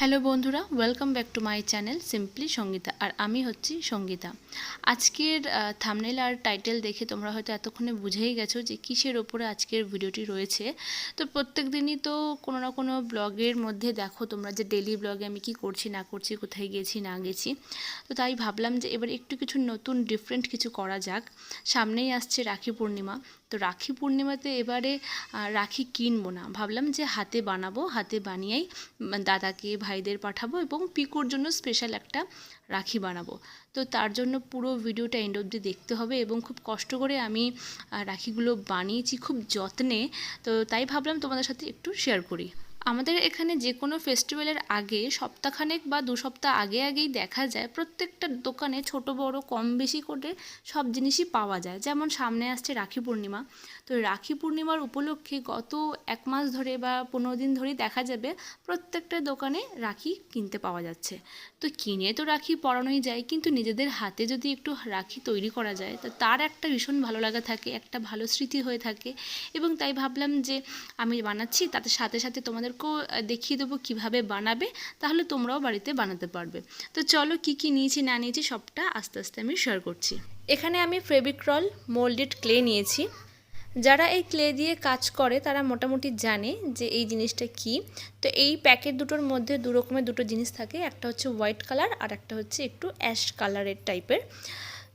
Hello বন্ধুরা welcome back to my channel simply Sangeeta আর আমি হচ্ছি সঙ্গীতা। আজকের থামনেল আর টাইটেল দেখে তোমরা হয়তো এতক্ষণে বুঝেই গেছো যে কিসের ওপরে আজকের ভিডিওটি রয়েছে। তো প্রত্যেক দিনই তো কোনো না কোনো ব্লগের মধ্যে দেখো তোমরা যে ডেলি ব্লগে আমি কি করছি, না করছি, কোথায় গেছি, না গেছি। তো তাই ভাবলাম যে এবার একটু কিছু নতুন ডিফারেন্ট কিছু করা যাক। সামনেই আসছে রাখি পূর্ণিমা। তো রাখি পূর্ণিমাতে এবারে রাখি কিনবো না। ভাবলাম যে হাতে বানাবো, হাতে বানিয়েই দাদাকে, ভাইদের পাঠাবো এবং পিকোর জন্য স্পেশাল একটা রাখি বানাবো। তো তার জন্য পুরো ভিডিওটা এন্ড অব্দি দেখতে হবে এবং খুব কষ্ট করে আমি রাখিগুলো বানিয়েছি খুব যত্নে। তো তাই ভাবলাম তোমাদের সাথে একটু শেয়ার করি। আমাদের এখানে যে কোনো ফেস্টিভ্যালের আগে, সপ্তাহখানেক বা দু সপ্তাহ আগে আগেই দেখা যায়, প্রত্যেকটা দোকানে ছোট বড় কম বেশি করে সব জিনিসই পাওয়া যায়। যেমন সামনে আসছে রাখি পূর্ণিমা। তো রাখি পূর্ণিমার উপলক্ষে গত এক মাস ধরে বা পনেরো দিন ধরেই দেখা যাবে প্রত্যেকটা দোকানে রাখি কিনতে পাওয়া যাচ্ছে। তো কিনে তো রাখি পরানোই যায়, কিন্তু নিজেদের হাতে যদি একটু রাখি তৈরি করা যায়, তো তার একটা ভীষণ ভালো লাগা থাকে, একটা ভালো স্মৃতি হয়ে থাকে। এবং তাই ভাবলাম যে আমি বানাচ্ছি, তাতে সাথে সাথে তোমাদেরকেও দেখিয়ে দেবো কীভাবে বানাবে, তাহলে তোমরাও বাড়িতে বানাতে পারবে। তো চলো কি কি নিয়েছি, না নিয়েছি, সবটা আস্তে আস্তে আমি শেয়ার করছি। এখানে আমি ফেবিক্রল মোল্ডেড ক্লে নিয়েছি। যারা এই ক্লে দিয়ে কাজ করে, তারা মোটামুটি জানে যে এই জিনিসটা কি। তো এই প্যাকেট দুটোর মধ্যে দু রকমের দুটো জিনিস থাকে, একটা হচ্ছে হোয়াইট কালার আর একটা হচ্ছে একটু অ্যাশ কালারের টাইপের।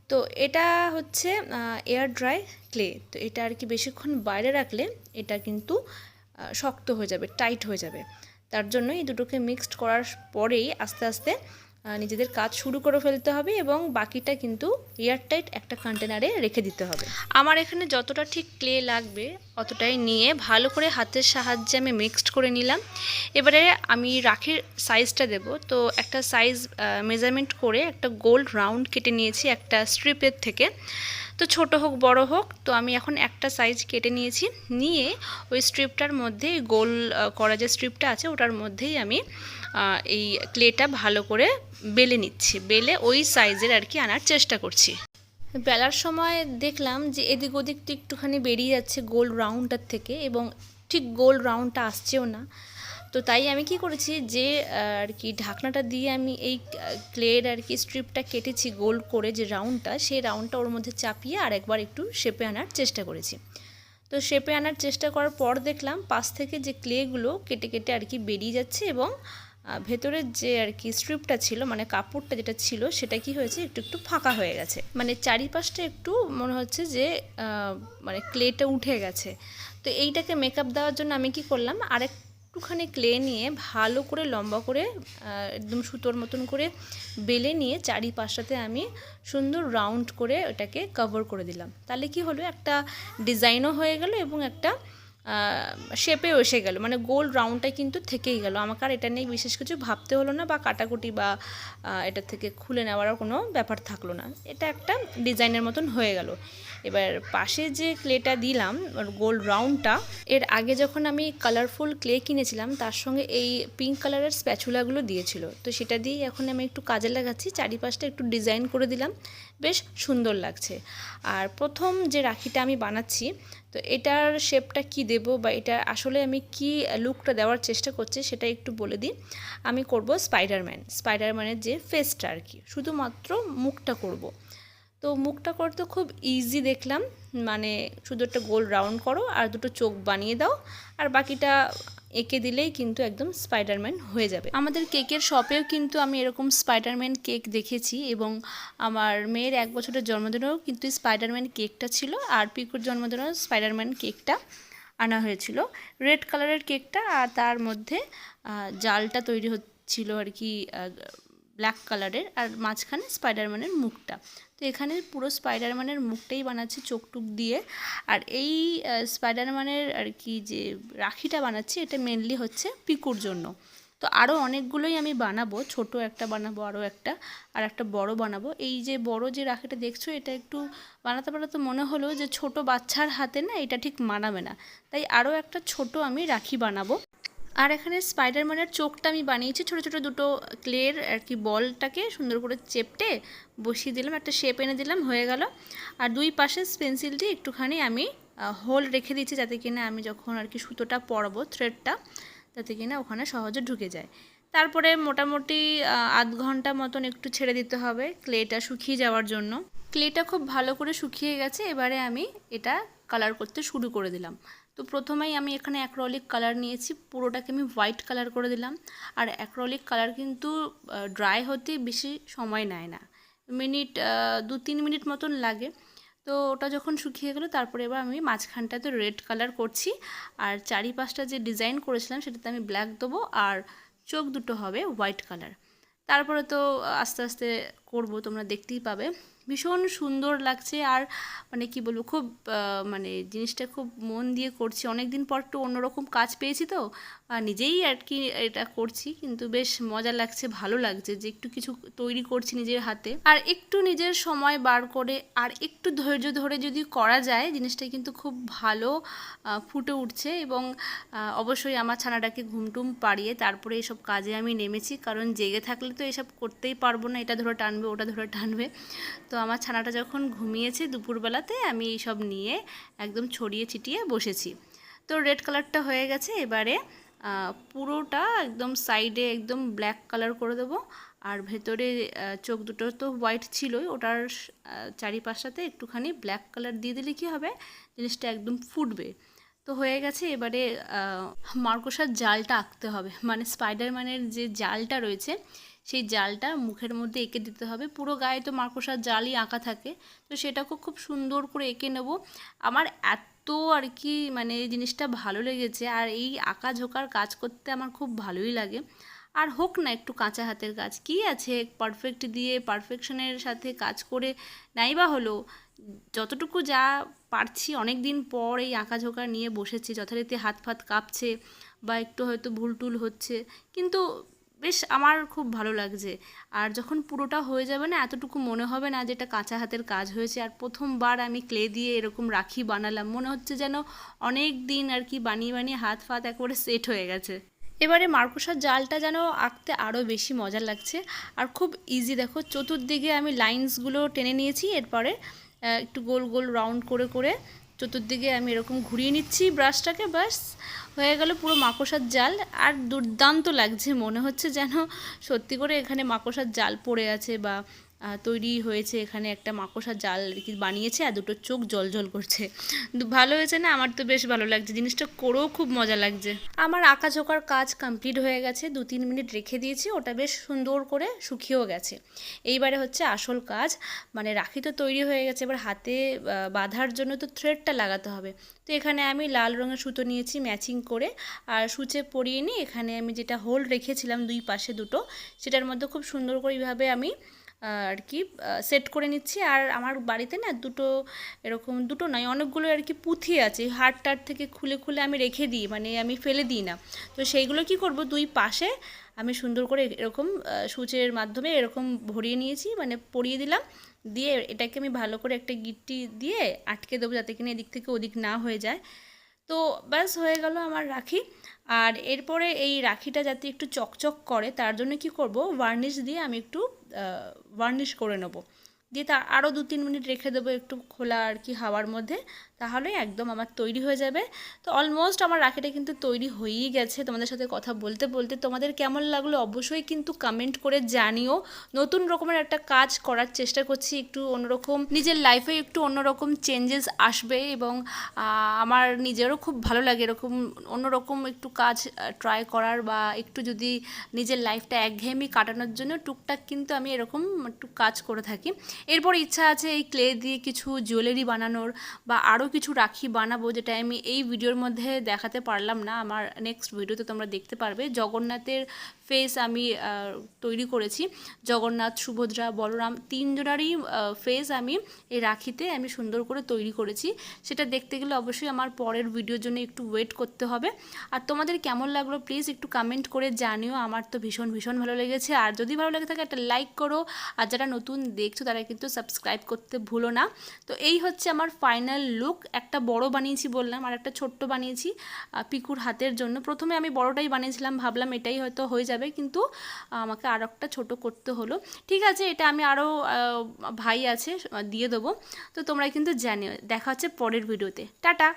তো এটা হচ্ছে এয়ার ড্রাই ক্লে। তো এটা আর কি বেশিক্ষণ বাইরে রাখলে এটা কিন্তু শক্ত হয়ে যাবে, টাইট হয়ে যাবে। তার জন্য এই দুটোকে মিক্সড করার পরেই আস্তে আস্তে নিজেদের কাজ শুরু করে ফেলতে হবে এবং বাকিটা কিন্তু এয়ারটাইট একটা কন্টেনারে রেখে দিতে হবে। আমার এখানে যতটা ঠিক ক্লে লাগবে, অতটাই নিয়ে ভালো করে হাতের সাহায্যে আমি মিক্সড করে নিলাম। এবারে আমি রাখির সাইজটা দেব। তো একটা সাইজ মেজারমেন্ট করে একটা গোল্ড রাউন্ড কেটে নিয়েছি একটা স্ট্রিপের থেকে। তো ছোট হোক, বড় হোক, তো আমি এখন একটা সাইজ কেটে নিয়েছি। নিয়ে ওই স্ট্রিপটার মধ্যে গোল করা যে স্ট্রিপটা আছে, ওটার মধ্যেই আমি এই ক্লেটা ভালো করে বেলে নিচ্ছি। বেলে ওই সাইজের আর কি আনার চেষ্টা করছি। বেলার সময় দেখলাম যে এদিক ওদিক তো একটুখানি বেরিয়ে যাচ্ছে গোল রাউন্ডটার থেকে এবং ঠিক গোল রাউন্ডটা আসছেও না। তো তাই আমি কি করেছি যে আর কি ঢাকনাটা দিয়ে আমি এই ক্লের আর কি স্ট্রিপটা কেটেছি গোল করে যে রাউন্ডটা সেই রাউন্ডটা ওর মধ্যে চাপিয়ে আর একবার একটু শেপে আনার চেষ্টা করেছি। তো শেপে আনার চেষ্টা করার পর দেখলাম পাশ থেকে যে ক্লেগুলো কেটে কেটে আর কি বেরিয়ে যাচ্ছে এবং ভেতরের যে আর কি স্ট্রিপটা ছিল মানে কাপড়টা যেটা ছিল, সেটা কি হয়েছে একটু একটু ফাঁকা হয়ে গেছে। মানে চারিপাশটা একটু মনে হচ্ছে যে মানে ক্লেটা উঠে গেছে। তো এইটাকে মেকআপ দেওয়ার জন্য আমি কি করলাম আরেকটুখানি ক্লে নিয়ে ভালো করে লম্বা করে একদম সুতোর মতন করে বেলে নিয়ে চারিপাশটাতে আমি সুন্দর রাউন্ড করে ওটাকে কভার করে দিলাম। তাহলে কি হলো? একটা ডিজাইনও হয়ে গেল এবং একটা শেপেও এসে গেল। মানে গোল রাউন্ডটা কিন্তু থেকেই গেল। আমাকে আর এটা নিয়ে বিশেষ কিছু ভাবতে হলো না বা কাটাকুটি বা এটা থেকে খুলে নেওয়ারও কোনো ব্যাপার থাকল না। এটা একটা ডিজাইনের মতন হয়ে গেল। এবার পাশে যে ক্লেটা দিলাম গোল রাউন্ডটা এর আগে যখন আমি কালারফুল ক্লে কিনেছিলাম, তার সঙ্গে এই পিঙ্ক কালারের স্প্যাচুলাগুলো দিয়েছিল। তো সেটা দিয়ে এখন আমি একটু কাজে লাগাচ্ছি, চারিপাশটা একটু ডিজাইন করে দিলাম, বেশ সুন্দর লাগছে। আর প্রথম যে রাখিটা আমি বানাচ্ছি, তো এটার শেপটা কি দেব বা এটা আসলে আমি কি লুকটা দেওয়ার চেষ্টা করছি, সেটা একটু বলে দিই। আমি করব স্পাইডারম্যান স্পাইডারম্যানের যে ফেসটা আর কি, শুধুমাত্র মুখটা করব। তো মুখটা করতে খুব ইজি দেখলাম। মানে শুধু একটা গোল রাউন্ড করো আর দুটো চোখ বানিয়ে দাও। আর বাকিটা এঁকে দিলেই কিন্তু একদম স্পাইডারম্যান হয়ে যাবে। আমাদের কেকের শপেও কিন্তু আমি এরকম স্পাইডারম্যান কেক দেখেছি এবং আমার মেয়ের এক বছরের জন্মদিনেও কিন্তু স্পাইডারম্যান কেকটা ছিল। আর পিকুর জন্মদিনেও স্পাইডারম্যান কেকটা আনা হয়েছিল। রেড কালারের কেকটা আর তার মধ্যে জালটা তৈরি হচ্ছিল আর কি ব্ল্যাক কালারের আর মাঝখানে স্পাইডারম্যানের মুখটা। তো এখানে পুরো স্পাইডারম্যানের মুখটাই বানাচ্ছি চোখ টুক দিয়ে। আর এই স্পাইডারম্যানের আর কি যে রাখিটা বানাচ্ছি, এটা মেনলি হচ্ছে পিকুর জন্য। তো আরও অনেকগুলোই আমি বানাবো, ছোট একটা বানাবো আরও একটা, আর একটা বড় বানাবো। এই যে বড় যে রাখিটা দেখছ, এটা একটু বানাতে বানাতে মনে হলো যে ছোট বাচ্চার হাতে না এটা ঠিক মানাবে না। তাই আরও একটা ছোট আমি রাখি বানাবো। আর এখানে স্পাইডারম্যানের চোখটা আমি বানিয়েছি, ছোটো ছোটো দুটো ক্লের আর কি বলটাকে সুন্দর করে চেপটে বসিয়ে দিলাম, একটা শেপ এনে দিলাম, হয়ে গেল। আর দুই পাশে পেন্সিল দিয়ে একটুখানি আমি হোল রেখে দিচ্ছি যাতে কিনা আমি যখন আর কি সুতোটা পরবো, থ্রেডটা যাতে কিনা ওখানে সহজে ঢুকে যায়। তারপরে মোটামুটি আধ ঘণ্টা মতন একটু ছেড়ে দিতে হবে ক্লেটা শুকিয়ে যাওয়ার জন্য। ক্লেটা খুব ভালো করে শুকিয়ে গেছে, এবারে আমি এটা কালার করতে শুরু করে দিলাম। তো প্রথমেই আমি এখানে অ্যাক্রলিক কালার নিয়েছি, পুরোটাকে আমি হোয়াইট কালার করে দিলাম। আর অ্যাক্রলিক কালার কিন্তু ড্রাই হতে বেশি সময় নেয় না। মিনিট দু তিন মিনিট মতন লাগে। তো ওটা যখন শুকিয়ে গেলো, তারপরে এবার আমি মাঝখানটাতে রেড কালার করছি। আর চারিপাশটা যে ডিজাইন করেছিলাম, সেটাতে আমি ব্ল্যাক দেবো। আর চোখ দুটো হবে হোয়াইট কালার তারপরে তো আস্তে আস্তে করব, তোমরা দেখতেই পাবে। ভীষণ সুন্দর লাগছে আর মানে কি বলব, খুব মানে জিনিসটা খুব মন দিয়ে করছি। অনেক দিন পর একটু অন্যরকম কাজ পেয়েছি তো নিজেই আর কি এটা করছি, কিন্তু বেশ মজা লাগছে, ভালো লাগছে যে একটু কিছু তৈরি করছি নিজের হাতে। আর একটু নিজের সময় বার করে আর একটু ধৈর্য ধরে যদি করা যায় জিনিসটা কিন্তু খুব ভালো ফুটে উঠছে এবং অবশ্যই আমার ছানাটাকে ঘুমটুম পাড়িয়ে তারপরে এসব কাজে আমি নেমেছি, কারণ জেগে থাকলে তো এসব করতেই পারব না, এটা ধরে টানবে, ওটা ধরে টানবে। তো আমার ছানাটা যখন ঘুমিয়েছে দুপুরবেলাতে, আমি এইসব নিয়ে একদম ছড়িয়ে ছিটিয়ে বসেছি। তো রেড কালারটা হয়ে গেছে, এবারে পুরোটা একদম সাইডে একদম ব্ল্যাক কালার করে দেবো। আর ভেতরে চোখ দুটো তো হোয়াইট ছিলই, ওটার চারিপাশটাতে একটুখানি ব্ল্যাক কালার দিয়ে দিলে কী হবে? জিনিসটা একদম ফুটবে। তো হয়ে গেছে, এবারে মার্কোসার জালটা আঁকতে হবে। মানে স্পাইডারম্যানের যে জালটা রয়েছে, সেই জালটা মুখের মধ্যে এঁকে দিতে হবে। পুরো গায়ে তো মার্কোসার জালই আঁকা থাকে, তো সেটাকে খুব সুন্দর করে এঁকে নেব। আমার এত আর কি মানে এই জিনিসটা ভালো লেগেছে। আর এই আঁকা ঝোঁকার কাজ করতে আমার খুব ভালোই লাগে। আর হোক না একটু কাঁচা হাতের কাজ। কি আছে পারফেক্ট দিয়ে পারফেকশনের সাথে কাজ করে নাই বা হলো, যতটুকু যা পারছি অনেক দিন পর এই আঁকাঝোঁকা নিয়ে বসেছি। যথারীতি হাত ফাত কাঁপছে বা একটু হয়তো ভুল টুল হচ্ছে। কিন্তু বেশ আমার খুব ভালো লাগছে। আর যখন পুরোটা হয়ে যাবে না, এতটুকু মনে হবে না যে এটা কাঁচা হাতের কাজ হয়েছে। আর প্রথমবার আমি ক্লে দিয়ে এরকম রাখি বানালাম। মনে হচ্ছে যেন অনেক দিন আর কি বানিয়ে বানিয়ে হাত ফাত একেবারে সেট হয়ে গেছে। এবারে মার্কুসার জালটা যেন আঁকতে আরও বেশি মজা লাগছে। আর খুব ইজি দেখো, চতুর্দিকে আমি লাইন্সগুলো টেনে নিয়েছি। এরপরে একটু গোল গোল রাউন্ড করে করে চতুর্দিকে আমি এরকম ঘুরিয়ে নিচ্ছি ব্রাশটাকে ব্যাস হয়ে গেল পুরো মাকড়সার জাল, আর দুর্দান্ত লাগছে। মনে হচ্ছে যেন সত্যি করে এখানে মাকড়সার জাল পড়ে আছে বা তৈরি হয়েছে এখানে একটা মাকড়সার জাল কি বানিয়েছে আর দুটো চোখ জল জল করছে। ভালো হয়েছে না? আমার তো বেশ ভালো লাগছে। জিনিসটা করেও খুব মজা লাগছে। আমার আঁকাঝোঁকার কাজ কমপ্লিট হয়ে গেছে। দু তিন মিনিট রেখে দিয়েছি। ওটা বেশ সুন্দর করে শুকিয়েও গেছে। এইবারে হচ্ছে আসল কাজ। মানে রাখি তো তৈরি হয়ে গেছে। এবার হাতে বাঁধার জন্য তো থ্রেডটা লাগাতে হবে। তো এখানে আমি লাল রঙের সুতো নিয়েছি ম্যাচিং করে। আর সূচে পরিয়ে নিয়ে এখানে আমি যেটা হোল রেখেছিলাম দুই পাশে দুটো, সেটার মধ্যে খুব সুন্দর করে এইভাবে আমি আর কি সেট করে নিচ্ছি। আর আমার বাড়িতে না দুটো এরকম দুটো নয়, অনেকগুলো আর কি পুঁথি আছে। হাট টাট থেকে খুলে খুলে আমি রেখে দিই মানে আমি ফেলে দিই না। তো সেইগুলো কি করব, দুই পাশে আমি সুন্দর করে এরকম সূচের মাধ্যমে এরকম ভরিয়ে নিয়েছি মানে পরিয়ে দিলাম। দিয়ে এটাকে আমি ভালো করে একটা গিট্টি দিয়ে আটকে দেবো যাতে কিনা এদিক থেকে ওদিক না হয়ে যায়। তো ব্যাস হয়ে গেল আমার রাখি। আর এরপরে এই রাখিটা যাতে একটু চকচক করে, তার জন্য কি করব? ভার্নিশ দিয়ে আমি একটু ভার্নিশ করে নেব। দিয়ে তা আরও দু তিন মিনিট রেখে দেবো একটু খোলা আর কি হাওয়ার মধ্যে। তাহলে একদম আমার তৈরি হয়ে যাবে। তো অলমোস্ট আমার রাখিটা কিন্তু তৈরি হয়েই গেছে। তোমাদের সাথে কথা বলতে বলতে তোমাদের কেমন লাগল অবশ্যই কিন্তু কমেন্ট করে জানিও। নতুন রকমের একটা কাজ করার চেষ্টা করছি, একটু অন্যরকম নিজের লাইফে একটু অন্যরকম চেঞ্জেস আসবে এবং আমার নিজেরও খুব ভালো লাগে এরকম অন্যরকম একটু কাজ ট্রাই করার বা একটু যদি নিজের লাইফটা একঘেয়েমি কাটানোর জন্য টুকটাক কিন্তু আমি এরকম একটু কাজ করে থাকি। এরপর ইচ্ছা আছে এই ক্লে দিয়ে কিছু জুয়েলারি বানানোর বা আরও কিছু রাখি বানাবো যেটা আমি এই ভিডিওর মধ্যে দেখাতে পারলাম না। আমার নেক্সট ভিডিওতে তোমরা দেখতে পারবে। জগন্নাথের ফেস আমি তৈরি করেছি। জগন্নাথ, সুভদ্রা, বলরাম তিনজনারই ফেস আমি এই রাখিতে আমি সুন্দর করে তৈরি করেছি। সেটা দেখতে গেলে অবশ্যই আমার পরের ভিডিওর জন্য একটু ওয়েট করতে হবে। আর তোমাদের কেমন লাগল প্লিজ একটু কমেন্ট করে জানিও। আমার তো ভীষণ ভীষণ ভালো লেগেছে। আর যদি ভালো লেগে থাকে একটা লাইক করো। আর যারা নতুন দেখছ তারা কিন্তু সাবস্ক্রাইব করতে ভুলো না। তো এই হচ্ছে আমার ফাইনাল লুক একটা বড় বানিয়েছি বললাম, আর একটা ছোট্ট বানিয়েছি পিকুর হাতের জন্য। প্রথমে আমি বড়টাই বানিয়েছিলাম, ভাবলাম এটাই হয়তো হয়ে যাবে, কিন্তু আমাকে আর একটা ছোটো করতে হলো। ঠিক আছে, এটা আমি আরও ভাই আছে দিয়ে দেবো। তো তোমরা কিন্তু জানিও, দেখা হচ্ছে পরের ভিডিওতে। টাটা!